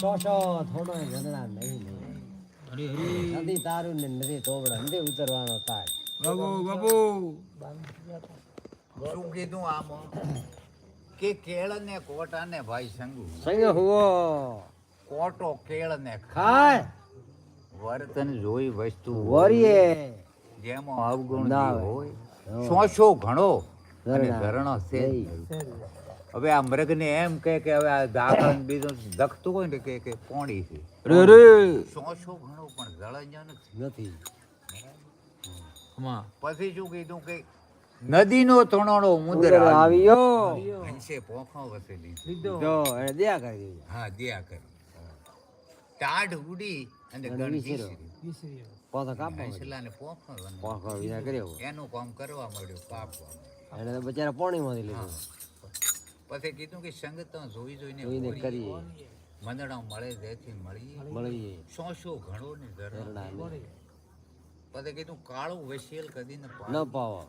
સો સો થોડો ઝરણા નહીં નહીં હરી હરી. તારું ને નદી તોબડા નદી ઉતરવાનો તાજ બાબુ બાબુ. શું કીધું આમાં? કે કેળ ને કોટા ને ભાઈ સંગુ? સંગ હુવો કોટો કેળ ને ખાય. વર્તન જોઈ વસ્તુ વરીએ. જેમાં અવગુણ ના હોય. સોસો ઘણો અને ઘરણા. છે. હવે આ મૃગને એમ કહે કે હવે આ દાખલ બીજું દખતું હોય ને કે કે પોણી છે. અરે શોષો ઘણો પણ જળજ્યો નથી. પછી શું કીધું કે નદીનો તણોનો મુદર આવ્યો. હંસે પોખો વસેલી. જો એ દયા કરી હા દયા કરી. ટાઢ ઉડી અને અને ગણ વિસર્યો. વિસર્યો. પોતા કાપવા હંસલાને પોખો પોખો કર્યો. એનું કામ કરવા મળ્યો કાપવા એટલે બચારા પાણીમાંથી લીધું. પછી કીધું કે સંગત જોઈ જોઈને કરીએ. મંદણા મળે જેથી મળીએ. મળીએ. સો સો ઘણો ને ધરણા પછી કીધું કાળું વસેલ કદી ન ન પાવો.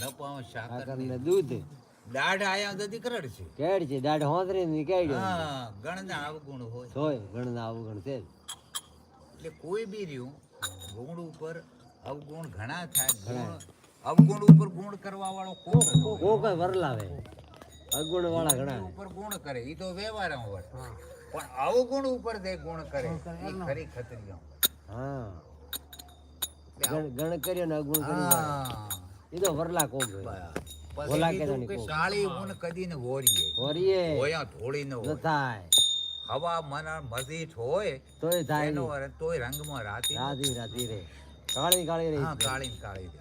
ન પાવો સાકર ને દૂધ. દાઢ આયા ગદી કરડ છે. કેડ છે દાઢ હોતરી ની કેડ હા ગણના અવગુણ હોય. તોય ગણના અવગણ છે એટલે કોઈ બી રહ્યું ગુણ ઉપર અવગુણ ઘણા થાય. ગુણ અવગુણ ઉપર ગુણ કરવા વાળો કોક કોક વરલાવે. અગુણ વાળા ઘણા ઉપર ગુણ કરે એ તો વ્યવહાર હોય. પણ અવગુણ ઉપર જે ગુણ કરે એ ખરી ખતરીઓ હા. ગણ કર્યો ને અગુણ કર્યું હા. એ તો વરલા કોક હોય. ભોલા કે નહીં કોક. કાળી ગુણ કદી ને વોરીએ વરીએ હોયા થોડી ન હોય. થાય. હવા મન મરજી હોય તોય થાય એનો. તોય રંગમાં રાતી રાતી રાતી રે. કાળી કાળી રહી હા કાળી ને કાળી રે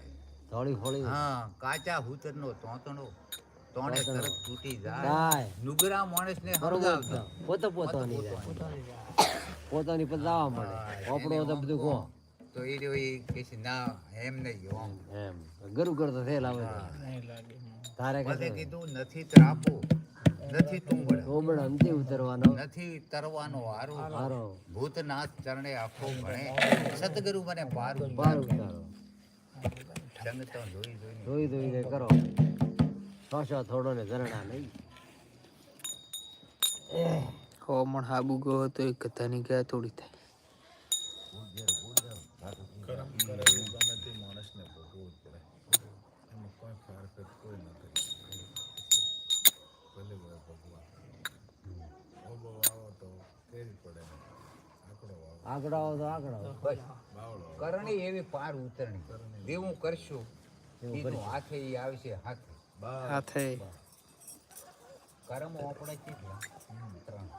થોડી ફોડી હા કાચા હુતરનો તોતણો. તોણે. તરત તૂટી જાય. નુગરા માણસને બરોબર સમજાવતા પોતો પોતાની જાય. પોતાની પર દાવા મળે. હા, તો બધું કહો. કહો. તો એ રહ્યો એ કહે છે, ના એમ નહીં આમ. એમ ગરુ કરતો થયેલ આવે તારે પછી કીધું નથી ત્રાપો. નથી તુંબડ ગોબડ અંતે ઉતરવાનો. નથી તરવાનો હારો. હારો. ભૂતનાથ ચરણે આખો ગણે સદગુરુ મને પાર બાર ઉતારો. ડંગ તો જોઈ જોઈ ધોઈ ધોઈને કરો. છસો થોડો ને ઝરણા નહીં હોમણ હાબુ ગયો તો એ કથાની ગયા થોડી થાય. તો કરણી એવી પાર ઉતરણી. દેવું કરશું હાથે આવશે હાથે હાથે કર્મ આપણે કેટલા ત્રણ.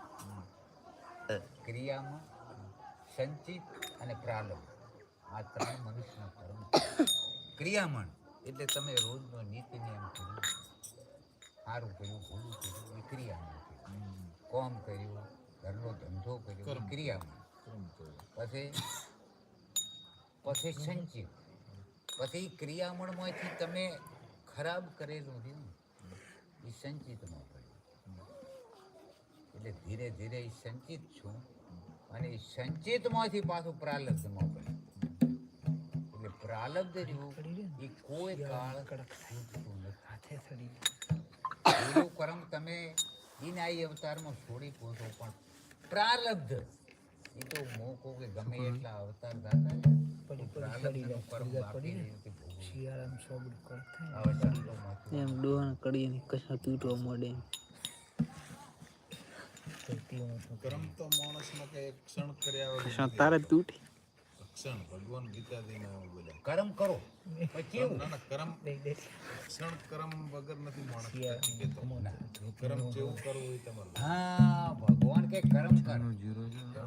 ક્રિયામાં સંચિત અને પ્રારંભ આ ત્રણ મનુષ્યના કર્મ ક્રિયામણ એટલે તમે રોજનો નીતિ નિયમ કર્યો. સારું કર્યું ભૂલું કર્યું એ ક્રિયામણ કહેવાય. કોમ કર્યું ઘરનો ધંધો કર્યો એ ક્રિયામણ. પછી પછી સંચિત. પછી ક્રિયામણમાંથી તમે ખરાબ કરેલું રહ્યું એ સંચિતમાં પડ્યું એટલે ધીરે ધીરે એ સંચિત છું. અને એ સંચિતમાંથી પાછું પ્રાલબ્ધમાં પડ્યું એટલે પ્રાલબ્ધ રહ્યું એ કોઈ કાળ છૂટતું નથી. કર્મ તમે એને આ અવતારમાં છોડી પોતો પણ પ્રારબ્ધ એ તો હું કે ગમે એટલા અવતાર દાતા છે, પણ પ્રારબ્ધનું કર્મ આપી રહ્યું તે ભોગવવું. આવા સંતોમાંથી એમ ડોહન કડી ને કશા તૂટવા મળે એમ. કર્મ તો માણસમાં કે ક્ષણ કર્યા વગર તારે તૂટી? ક્ષણ ભગવાન ગીતા બોલ્યા. કર્મ કરો. કેવું? ના ના કર્મ ક્ષણ કર્મ વગર નથી માણસ. કર્મ જેવું કરવું એ તમારું. હા ભગવાન કે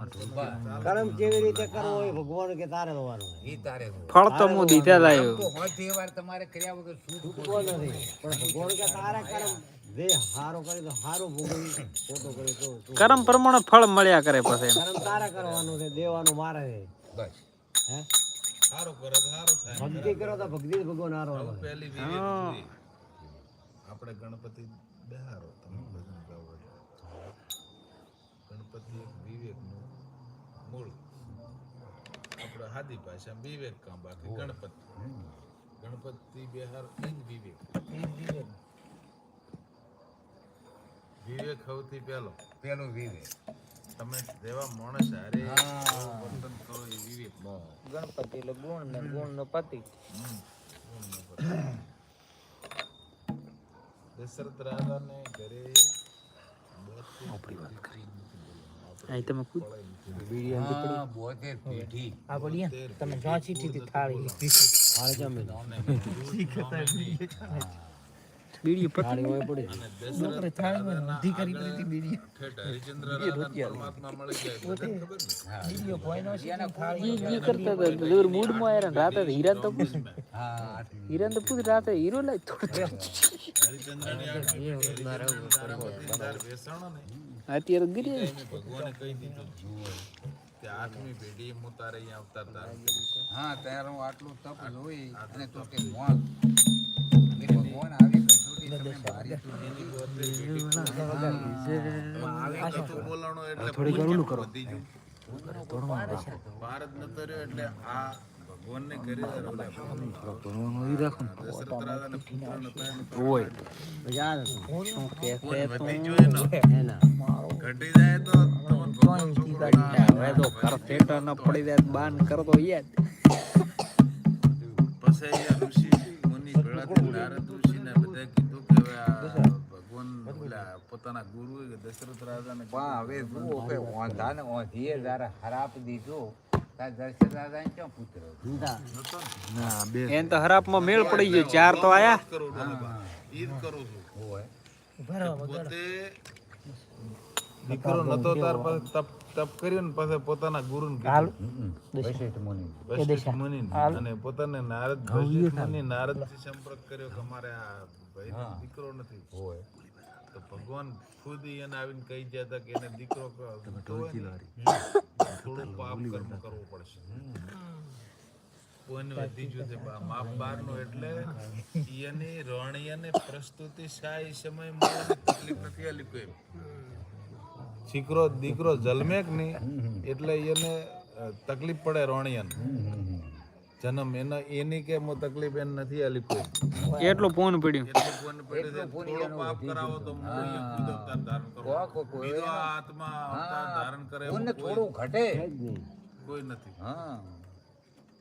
કર્મ કર બસ, કર્મ કેવી રીતે કરવો એ ભગવાન કે તારે હોવાનું ઈ તારે ફળ તો હું દીધા લાયો તો હોજે વાર તમારે કર્યા વગર શું નથી. પણ ભગવાન કે તારે કર્મ. જે હારો કરે તો હારો ભોગવી ખોટો કરે તો કર્મ પ્રમાણે ફળ મળ્યા કરે પછી. કર્મ તારે કરવાનું છે દેવાનું મારે છે. બસ. હે? સારું કરે તો સારું થાય. ભક્તિ કરો તો ભક્તિ ભગવાન હારો. પહેલી આપણે ગણપતિ બેહારો તમે ભજન ગાઓ એટલે. ગણપતિ એક વિવેકનું મૂળ આપણે હાદી ભાષા વિવેક કામ બાકી ગણપતિ. ગણપતિ બિહાર ઇન વિવેક. વિવેક. સૌથી પહેલો. પહેલો વિવેક. તમે જેવા માણસ હારે વર્તન કરો એ વિવેક. ગણપતિ એટલે ગુણ ને ગુણ નો પતિ દશરથ રાજાને ઘરે આપણી વાત કરી. અહીં તમે પૂછ હા બોતેર પેઢી આ બોલિયા તમે જોચી થી થાળી. થાળી જમી. બીડી પતિ થાળી હોય પડી અને કરી રાજાના આગળ ઠેઠ હરિચંદ્ર પરમાત્મા મળી જાય ખબર ને ઈ જી કરતા હતા દૂર મૂડમાં આયા રાતે હીરા તો પૂછ હા. હીરા તો પૂછ રાતે હીરો લઈ થોડું બેસાણો ને અત્યારે ગીરી ભગવાને કહી દીધું કે આઠમી પેઢી હું તારે અહીંયા અવતાર ધારણ કરીશ. હા આટલું તપ જોઈ અને તો કે મોન ભગવાન આવી કસોટી તમે મારી તો દીધી. આવી કથું બોલાણો એટલે વધી ગયું. ભારત નતો રહ્યો એટલે આ ભગવાનને ઘરે ઓલા દશરથ રાજાને પુત્ર નતા એને હોય યાદ હતું શું કે કોઈ વધી જોઈએ ને એના ઘટી જાય તો હવે તો કર ન પડી જાય બાન કરતો યાદ પછી ઋષિ મુનિ ભેળા નારદ બધાએ કીધું કે ભગવાન ઓલા પોતાના ગુરુ કે દશરથ રાજાને પણ હવે જુઓ કે ઓંધાને ઓંધીએ જ્યારે હરાપ દીધો તાર દર્શન દાદાને ક્યાં પુત્ર એન તો હરાપમાં મેળ પડી ગયો ચાર તો આયા કરું છું પોતે દીકરો નતો તાર પાસે તપ તપ કર્યો ને પાસે પોતાના ગુરુને કીધું. વૈશિષ્ઠ મુનિ. વશિષ્ઠ મુનિને. અને પોતાને નારદ વશિષ્ઠ મુનિ નારદથી સંપર્ક કર્યો કે અમારે આ ભાઈ દીકરો નથી. હોય. તો ભગવાન ખુદ એને આવીને કહી ગયા કે એને દીકરો થોડું પાપ કર્મ કરવું પડશે. કોઈને વધી બા- માપ બારનો એટલે એની રણિયાને પ્રસ્તુતિ શાહી સમય મળવાની તકલીફ નથી આલી કોઈ દીકરો દીકરો જન્મે કે નહીં એટલે એને તકલીફ પડે રોણિયન. જન્મ એનો એની કે મો તકલીફ એને નથી આલી કોઈ. કેટલું પોન પડ્યો. એટલે કોઈને પડે થોડો પાપ કરાવો તો હું. ખુદ અવતાર ધારણ કરું. કોઈ- આત્મા અવતાર ધારણ કરે કોઈને થોડું ઘટે. કોઈ નથી. હા.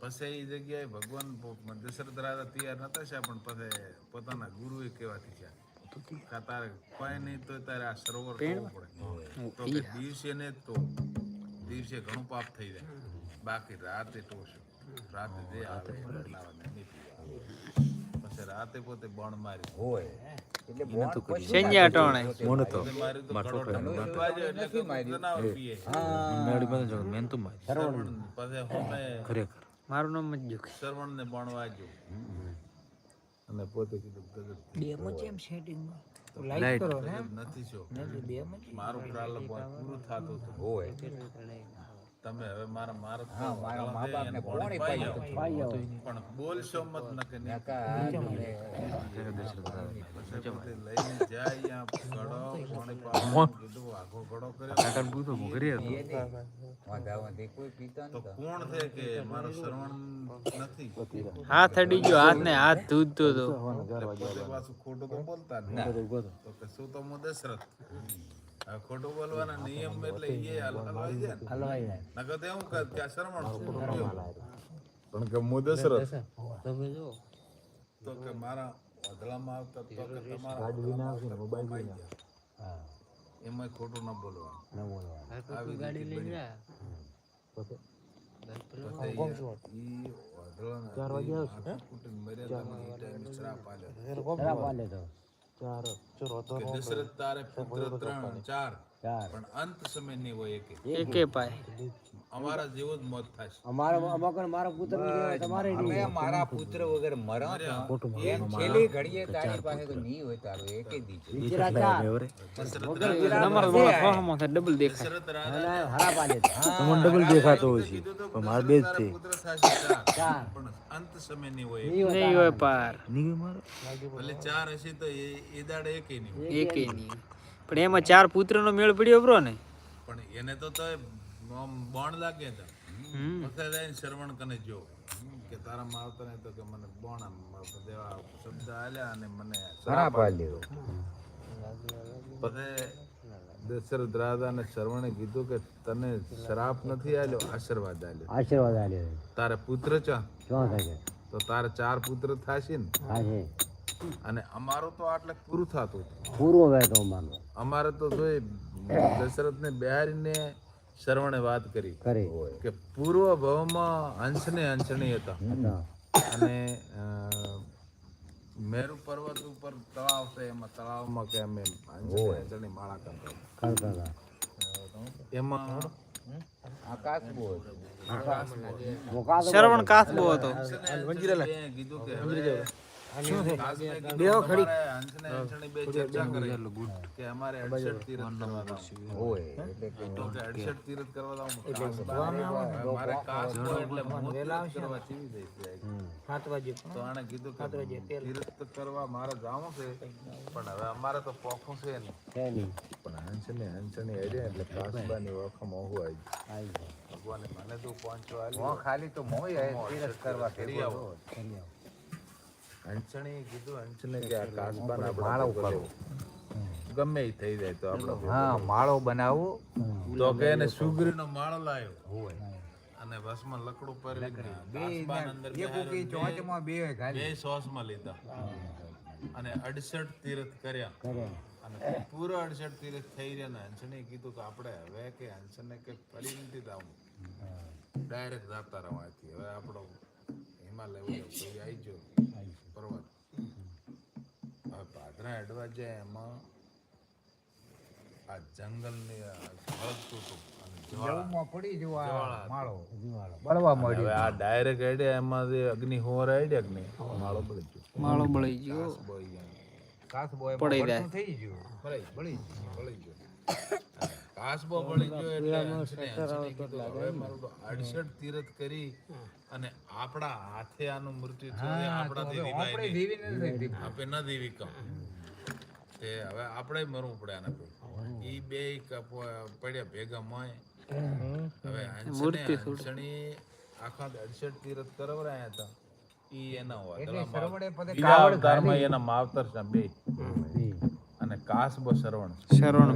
પછી એ જગ્યાએ ભગવાન દશરથ રાજા તૈયાર નતા છે પણ પછી પોતાના ગુરુએ કહેવાથી છે તારે કોઈ નહીં તો તારે આ સરોવર કરવું પડે તો કે દિવસે ને તો દિવસે ઘણું પાપ થઈ જાય બાકી રાતે ટોશું રાતે જે આવે નહીં પછી રાતે પોતે બણ મારી હોય મારું નામ જ સરવણ ને બણ વાગ્યું અને પોતે કીધું ગજબ લાઈક કરો ને નથી છો મારું પ્રારંભ પૂરું થતું હોય. તમે હવે મારા મારા હા મારા મા બાપને કોણે પાયો પણ બોલશો મત ન. કે લઈને જાય કીધું કર્યો. પીતા તો કોણ છે કે મારો શ્રવણ નથી? હાથ અડી ગયો હાથ ને હાથ ધૂધતો તો પાછું ખોટું તો બોલતા તો શું તો હું દશરથ? ખોટું બોલવાના નિયમ એટલે એ હલવાઈ જાય હલવાઈ જાય. નકર તો એવું કે ત્યાં શ્રવણ પણ કે હું દશરથ તમે જો તો કે મારા વાદળામાં આવતા તો કે તમારા વાદળામાં કમાઈ હા. એમાંય ખોટું ના બોલવાનું. ન બોલવા આવી રીતે બન્યું. પછી? ઈ વાદળાના આખા કુટુંબ મર્યા તમે ઈ શ્રાપ આલ્યો. ખરાબ હાલે તો દશરથ તારે પુત્ર ત્રણ ચાર ચાર. પણ અંત સમય નહીં હોય એકે. એકે પાય અમારા જેવો જ મોત થશે. અમારો અમાકણ મારો પુત્ર તમારે અમે મારા પુત્ર વગર મરણ એ છેલ્લી ઘડીએ તારી પાસે તો નહીં હોય તારો એકે દીજો. તમારો માણસ ફોહમાં થાય ડબલ દેખાય. હાલે તો તમને ડબલ દેખાતો હોય છે. પણ માર બે જ છે. પણ અંત સમય નહીં હોય નહીં હોય નહીં હોય પાર. ભલે ચાર હશે તો એ એ દાડે એકે નહીં એકે નહીં. પણ એમાં ચાર પુત્રનો મેળ પડ્યો બ્રો ને. પણ એને તો તો બોણ લાગે પછી શ્રવણ કને જો કે તારા માવતર ને તો કે મને બોણ દેવા શબ્દ આલ્યા અને મને શરાપ આલ્યો. પછી દશરથ રાજાને શ્રવણે કીધું કે તને શ્રાપ નથી આલ્યો આશીર્વાદ આલ્યો. આશીર્વાદ આલ્યો. તારે પુત્ર ચા? તો તારે ચાર પુત્ર થાશે ને? હા છે અને અમારું તો આટલે પૂરું થતું પૂરું હવે તો માનો અમારે તો જોઈ દશરથને બિહારીને શ્રવણે વાત કરી કરી. કે પૂર્વ ભવમાં હંસને હંસણી હતા. અને મેરુ પર્વત ઉપર તળાવ છે એમાં તળાવમાં કે અમે હંસને હંસણી માળા કરતા હતા. એમાં શ્રવણ કાચબો હતો. કીધું કે હવે કાસને કીધું કે તમારે હંસને બે ચર્ચા કરી. કે અમારે 68 તીરથ કરવા જાવું. એટલે કે 68 તીરથ કરવા જાવું. મારે કાસબો એટલે મોત કરવા ચીવી દઈ છે. તો આણે કીધું કે તીરથ કરવા મારે જાવું છે પણ હવે અમારે તો પોખું છે ને છે નહીં. પણ હંસને એટલે કાસબાની ઓળખમાં ઓહું આવી આવી ભગવાને મને તો પાંચો મોં ખાલી તો મોય તીરથ કરવા કરી આવો. કરી આવો. હંસણીએ કીધું હંસને કે આ કાસબાને આપણે ભોગવવો. ગમે એ થઈ જાય તો આપણે હા માળો બનાવો. તો કે એને સુગરીનો માળો લાવ્યો અને બસમાં લકડું પર બે સોસમાં લીધા. અને અડસઠ તીર્થ કર્યા. અને પૂરો અડસઠ તીર્થ થઈ રહ્યા ને હંસને કીધું કે આપણે હવે કે હંસને કે ફરી નથી દાવું ડાયરેક્ટ જાતા રવાથી હવે આપણો હિમાલય આવી ગયો. પર્વત હવે પાદરા અડવા જાય એમાં આ જંગલની આ હળગતું હતું અને જ્વાળા. પડી જવા માળો બળવા મળ્યો આ ડાયરેક્ટ આઈડિયા એમાં જે અગ્નિ હોર આઈડિયા અગ્નિ માળો બળી ગયો. માળો બળી ગયો. બળી ગયા. કાસબો એમાં પડી જાય. થઈ ગયો. બળી બળી ગયો. કાસબો બળી ગયો એટલે હંસને હંસને કીધું, હવે મારું તો 68 તીરથ કરી અને આપણા હાથે આનું મૃત્યુ થયું એ આપણાથી આપણે રીવાય નહીં. દેવી આપે ન દેવી કમ. તે હવે આપણે મરવું પડે આના ઈ બે પડ્યા ભેગા મોય હવે હંસને હંસણી આખા અડસઠ તીરથ કરવરાયા હતા. ઈ એના હોય એના માવતર છે બે. અને કાસબ શરવણ. શરવણ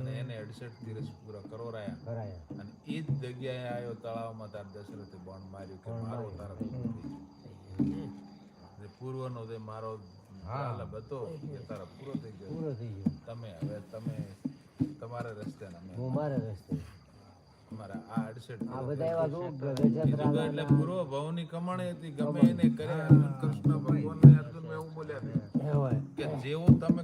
અને એને અડસઠ દિવસ પૂરા કરોરાયા. કરાયા. અને એ જ જગ્યાએ આવ્યો તળાવમાં તાર દશરથે બોન માર્યું કે મારો તારા પૂર્વનો જે મારો હાલબ હતો એ તારા પૂરો થઈ ગયો. પૂરો થઈ ગયો. તમે હવે તમે તમારા રસ્તે ના હું મારા રસ્તે. અમારા આ અડસઠ આ બધા એવા જો ગજત એટલે પૂર્વ ભવની કમાણી હતી. ગમે એને કર્યા કૃષ્ણ ભગવાનને અર્જુન એવું બોલ્યા કે જેવું તમે